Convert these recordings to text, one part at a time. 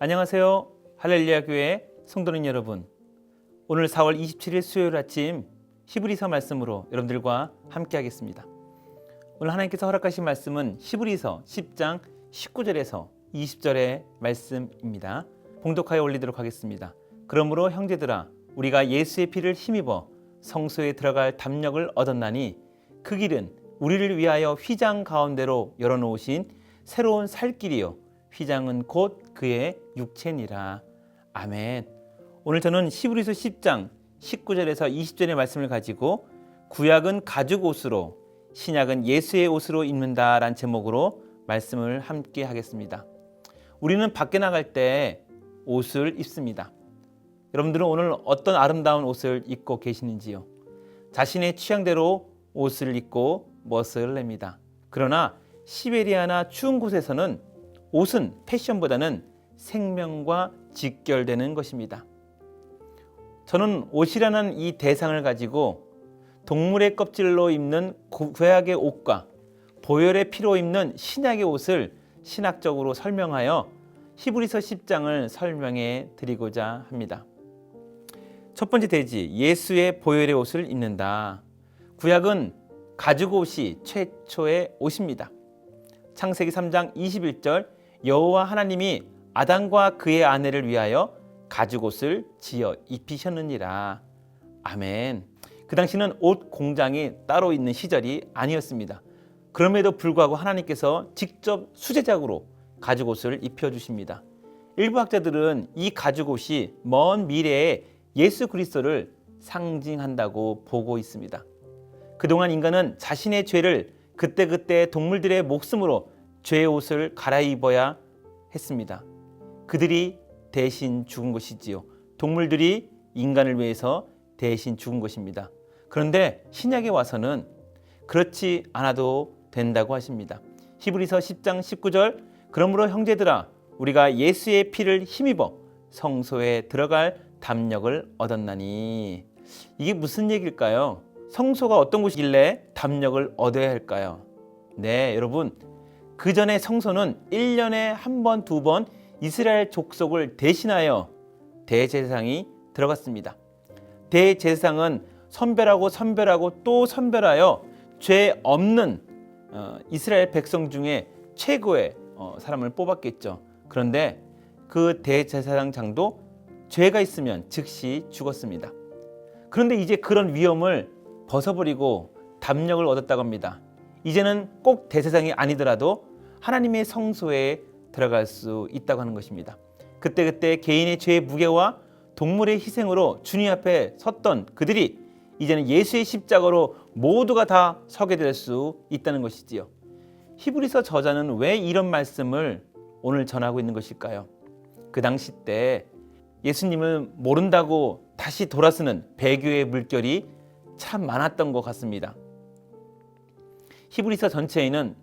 안녕하세요. 할렐루야 교회 성도님 여러분. 오늘 4월 27일 수요일 아침 히브리서 말씀으로 여러분들과 함께 하겠습니다. 오늘 하나님께서 허락하신 말씀은 히브리서 10장 19절에서 20절의 말씀입니다. 봉독하여 올리도록 하겠습니다. 그러므로 형제들아 우리가 예수의 피를 힘입어 성소에 들어갈 담력을 얻었나니 그 길은 우리를 위하여 휘장 가운데로 열어놓으신 새로운 살 길이요 휘장은 곧 그의 육체니라. 아멘. 오늘 저는 히브리서 10장 19절에서 20절의 말씀을 가지고 구약은 가죽 옷으로 신약은 예수의 옷으로 입는다라는 제목으로 말씀을 함께 하겠습니다. 우리는 밖에 나갈 때 옷을 입습니다. 여러분들은 오늘 어떤 아름다운 옷을 입고 계시는지요? 자신의 취향대로 옷을 입고 멋을 냅니다. 그러나 시베리아나 추운 곳에서는 옷은 패션보다는 생명과 직결되는 것입니다. 저는 옷이라는 이 대상을 가지고 동물의 껍질로 입는 구약의 옷과 보혈의 피로 입는 신약의 옷을 신학적으로 설명하여 히브리서 10장을 설명해 드리고자 합니다. 첫 번째 대지 예수의 보혈의 옷을 입는다. 구약은 가죽 옷이 최초의 옷입니다. 창세기 3장 21절 여호와 하나님이 아담과 그의 아내를 위하여 가죽 옷을 지어 입히셨느니라. 아멘. 그 당시는 옷 공장이 따로 있는 시절이 아니었습니다. 그럼에도 불구하고 하나님께서 직접 수제작으로 가죽 옷을 입혀 주십니다. 일부 학자들은 이 가죽 옷이 먼 미래에 예수 그리스도를 상징한다고 보고 있습니다. 그동안 인간은 자신의 죄를 그때그때 동물들의 목숨으로 죄의 옷을 갈아입어야 했습니다. 그들이 대신 죽은 것이지요. 동물들이 인간을 위해서 대신 죽은 것입니다. 그런데 신약에 와서는 그렇지 않아도 된다고 하십니다. 히브리서 10장 19절 그러므로 형제들아 우리가 예수의 피를 힘입어 성소에 들어갈 담력을 얻었나니 이게 무슨 얘기일까요? 성소가 어떤 곳이길래 담력을 얻어야 할까요? 네, 여러분. 그 전에 성소는 1년에 한 번, 두 번 이스라엘 족속을 대신하여 대제사장이 들어갔습니다. 대제사장은 선별하고 선별하고 또 선별하여 죄 없는 어, 이스라엘 백성 중에 최고의 어, 사람을 뽑았겠죠. 그런데 그 대제사장장도 죄가 있으면 즉시 죽었습니다. 그런데 이제 그런 위험을 벗어버리고 담력을 얻었다고 합니다. 이제는 꼭 대세상이 아니더라도 하나님의 성소에 들어갈 수 있다고 하는 것입니다. 그때그때 개인의 죄의 무게와 동물의 희생으로 주님 앞에 섰던 그들이 이제는 예수의 십자가로 모두가 다 서게 될 수 있다는 것이지요. 히브리서 저자는 왜 이런 말씀을 오늘 전하고 있는 것일까요? 그 당시 때 예수님을 모른다고 다시 돌아서는 배교의 물결이 참 많았던 것 같습니다. 히브리서 전체에는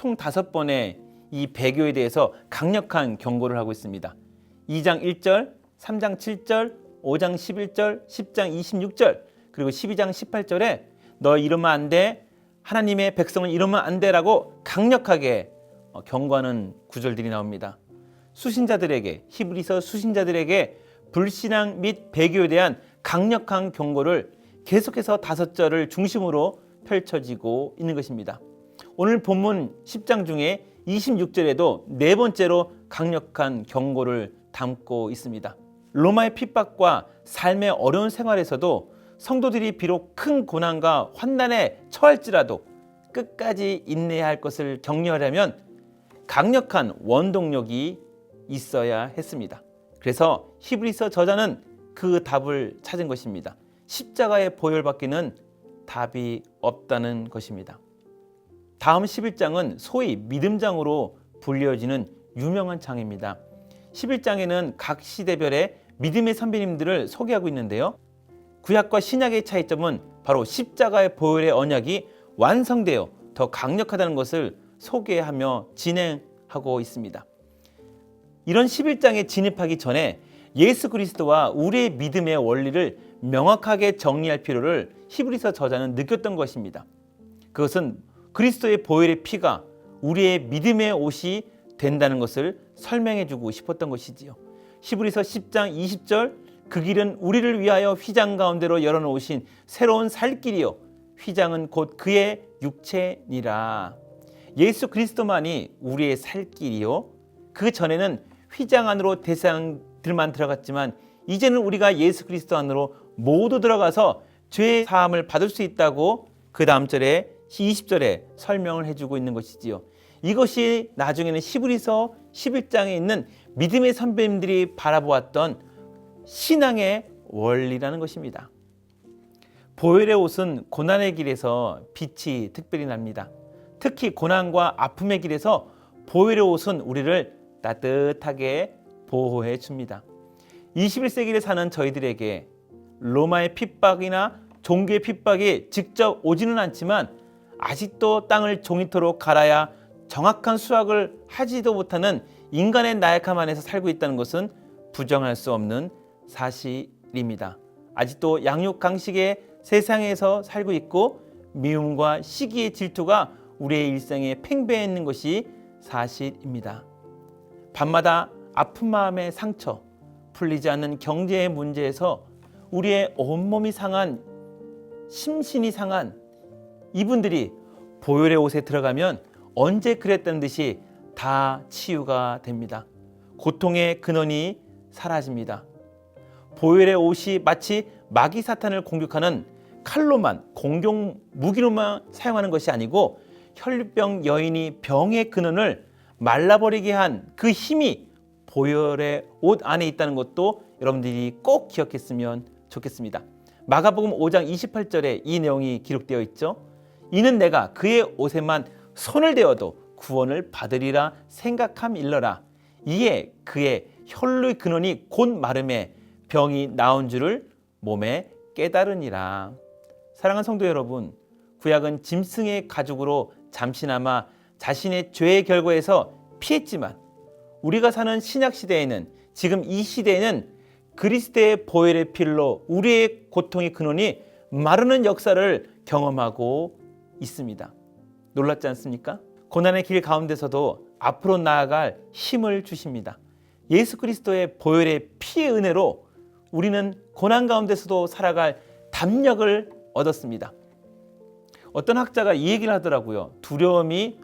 총 다섯 번의 이 배교에 대해서 강력한 경고를 하고 있습니다. 2장 1절, 3장 7절, 5장 11절, 10장 26절, 그리고 12장 18절에 너 이러면 안 돼. 하나님의 백성은 이러면 안 돼라고 강력하게 어, 경고하는 구절들이 나옵니다. 수신자들에게 히브리서 수신자들에게 불신앙 및 배교에 대한 강력한 경고를 계속해서 다섯 절을 중심으로 펼쳐지고 있는 것입니다. 오늘 본문 10장 중에 26절에도 네 번째로 강력한 경고를 담고 있습니다. 로마의 핍박과 삶의 어려운 생활에서도 성도들이 비록 큰 고난과 환난에 처할지라도 끝까지 인내해야 할 것을 격려하려면 강력한 원동력이 있어야 했습니다. 그래서 히브리서 저자는 그 답을 찾은 것입니다. 십자가의 보혈받기는 답이 없다는 것입니다. 다음 11장은 소위 믿음장으로 불려지는 유명한 장입니다. 11장에는 각 시대별의 믿음의 선배님들을 소개하고 있는데요. 구약과 신약의 차이점은 바로 십자가의 보혈의 언약이 완성되어 더 강력하다는 것을 소개하며 진행하고 있습니다. 이런 11장에 진입하기 전에 예수 그리스도와 우리의 믿음의 원리를 명확하게 정리할 필요를 히브리서 저자는 느꼈던 것입니다. 그것은 그리스도의 보혈의 피가 우리의 믿음의 옷이 된다는 것을 설명해 주고 싶었던 것이지요. 히브리서 10장 20절 그 길은 우리를 위하여 휘장 가운데로 열어 놓으신 새로운 살 길이요 휘장은 곧 그의 육체니라. 예수 그리스도만이 우리의 살 길이요 그 전에는 휘장 안으로 대상들만 들어갔지만 이제는 우리가 예수 그리스도 안으로 모두 들어가서 죄 사함을 받을 수 있다고 그 다음 절에 20절에 설명을 해주고 있는 것이지요. 이것이 나중에는 시브리서 11장에 있는 믿음의 선배님들이 바라보았던 신앙의 원리라는 것입니다. 보혈의 옷은 고난의 길에서 빛이 특별히 납니다. 특히 고난과 아픔의 길에서 보혈의 옷은 우리를 따뜻하게 보호해 줍니다. 21세기를 사는 저희들에게 로마의 핍박이나 종교의 핍박이 직접 오지는 않지만 아직도 땅을 종이토록 갈아야 정확한 수학을 하지도 못하는 인간의 나약함 안에서 살고 있다는 것은 부정할 수 없는 사실입니다. 아직도 양육 강식의 세상에서 살고 있고 미움과 시기의 질투가 우리의 일상에 팽배해 있는 것이 사실입니다. 밤마다 아픈 마음의 상처, 풀리지 않는 경제의 문제에서 우리의 온몸이 상한 심신이 상한 이분들이 보혈의 옷에 들어가면 언제 그랬다는 듯이 다 치유가 됩니다. 고통의 근원이 사라집니다. 보혈의 옷이 마치 마귀 사탄을 공격하는 칼로만 공격 무기로만 사용하는 것이 아니고 혈류병 여인이 병의 근원을 말라버리게 한 그 힘이 보혈의 옷 안에 있다는 것도 여러분들이 꼭 기억했으면 좋겠습니다. 마가복음 5장 28절에 이 내용이 기록되어 있죠. 이는 내가 그의 옷에만 손을 대어도 구원을 받으리라 생각함 일러라. 이에 그의 혈류의 근원이 곧 마름에 병이 나온 줄을 몸에 깨달으니라. 사랑하는 성도 여러분, 구약은 짐승의 가죽으로 잠시나마 자신의 죄의 결과에서 피했지만 우리가 사는 신약 시대에는 지금 이 시대에는 그리스도의 보혈의 필로 우리의 고통의 근원이 마르는 역사를 경험하고 있습니다. 놀랍지 않습니까? 고난의 길 가운데서도 앞으로 나아갈 힘을 주십니다. 예수 그리스도의 보혈의 피의 은혜로 우리는 고난 가운데서도 살아갈 담력을 얻었습니다. 어떤 학자가 이 얘기를 하더라고요. 두려움이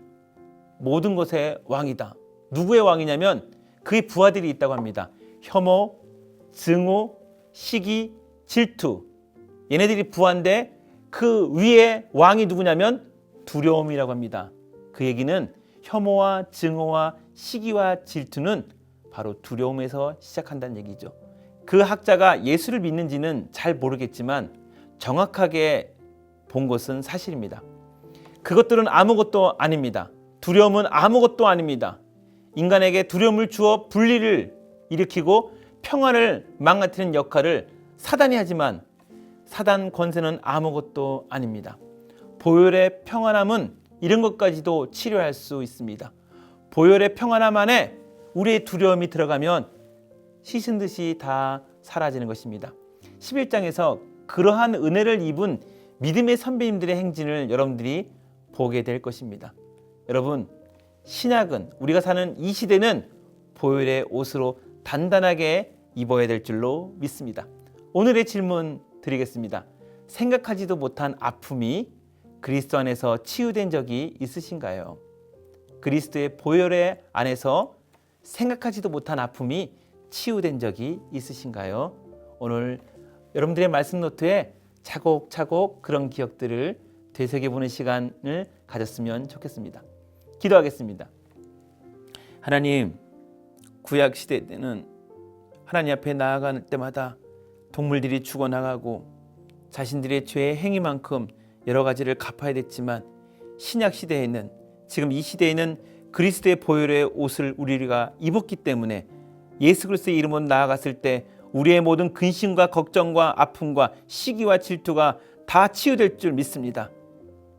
모든 것의 왕이다. 누구의 왕이냐면 그의 부하들이 있다고 합니다. 혐오, 증오, 시기, 질투. 얘네들이 부하인데 그 위에 왕이 누구냐면 두려움이라고 합니다. 그 얘기는 혐오와 증오와 시기와 질투는 바로 두려움에서 시작한다는 얘기죠. 그 학자가 예수를 믿는지는 잘 모르겠지만 정확하게 본 것은 사실입니다. 그것들은 아무것도 아닙니다. 두려움은 아무것도 아닙니다. 인간에게 두려움을 주어 분리를 일으키고 평안을 망가뜨리는 역할을 사단이 하지만 사단 권세는 아무것도 아닙니다. 보혈의 평안함은 이런 것까지도 치료할 수 있습니다. 보혈의 평안함 안에 우리의 두려움이 들어가면 씻은 듯이 다 사라지는 것입니다. 11장에서 그러한 은혜를 입은 믿음의 선배님들의 행진을 여러분들이 보게 될 것입니다. 여러분, 신약은 우리가 사는 이 시대는 보혈의 옷으로 단단하게 입어야 될 줄로 믿습니다. 오늘의 질문 드리겠습니다. 생각하지도 못한 아픔이 그리스도 안에서 치유된 적이 있으신가요? 그리스도의 보혈의 안에서 생각하지도 못한 아픔이 치유된 적이 있으신가요? 오늘 여러분들의 말씀 노트에 차곡차곡 그런 기억들을 되새겨보는 시간을 가졌으면 좋겠습니다. 기도하겠습니다. 하나님, 구약 시대 때는 하나님 앞에 나아갈 때마다 동물들이 죽어나가고 자신들의 죄의 행위만큼 여러 가지를 갚아야 됐지만 신약 시대에는 지금 이 시대에는 그리스도의 보혈의 옷을 우리가 입었기 때문에 예수 그리스도의 이름으로 나아갔을 때 우리의 모든 근심과 걱정과 아픔과 시기와 질투가 다 치유될 줄 믿습니다.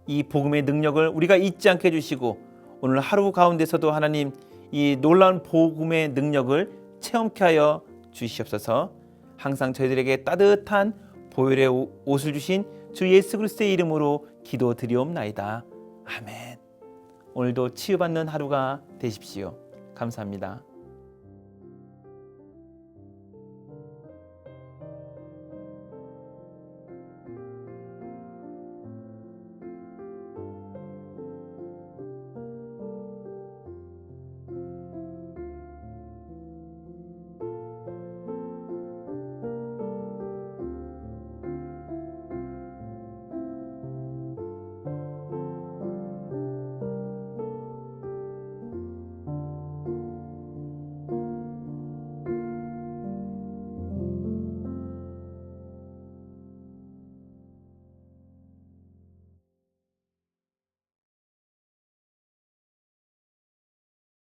이 복음의 능력을 우리가 잊지 않게 해주시고 오늘 하루 가운데서도 하나님 이 놀라운 복음의 능력을 체험케 하여 주시옵소서. 항상 저희들에게 따뜻한 보혈의 옷을 주신 주 예수 그리스도의 이름으로 기도드리옵나이다. 아멘. 오늘도 치유받는 하루가 되십시오. 감사합니다.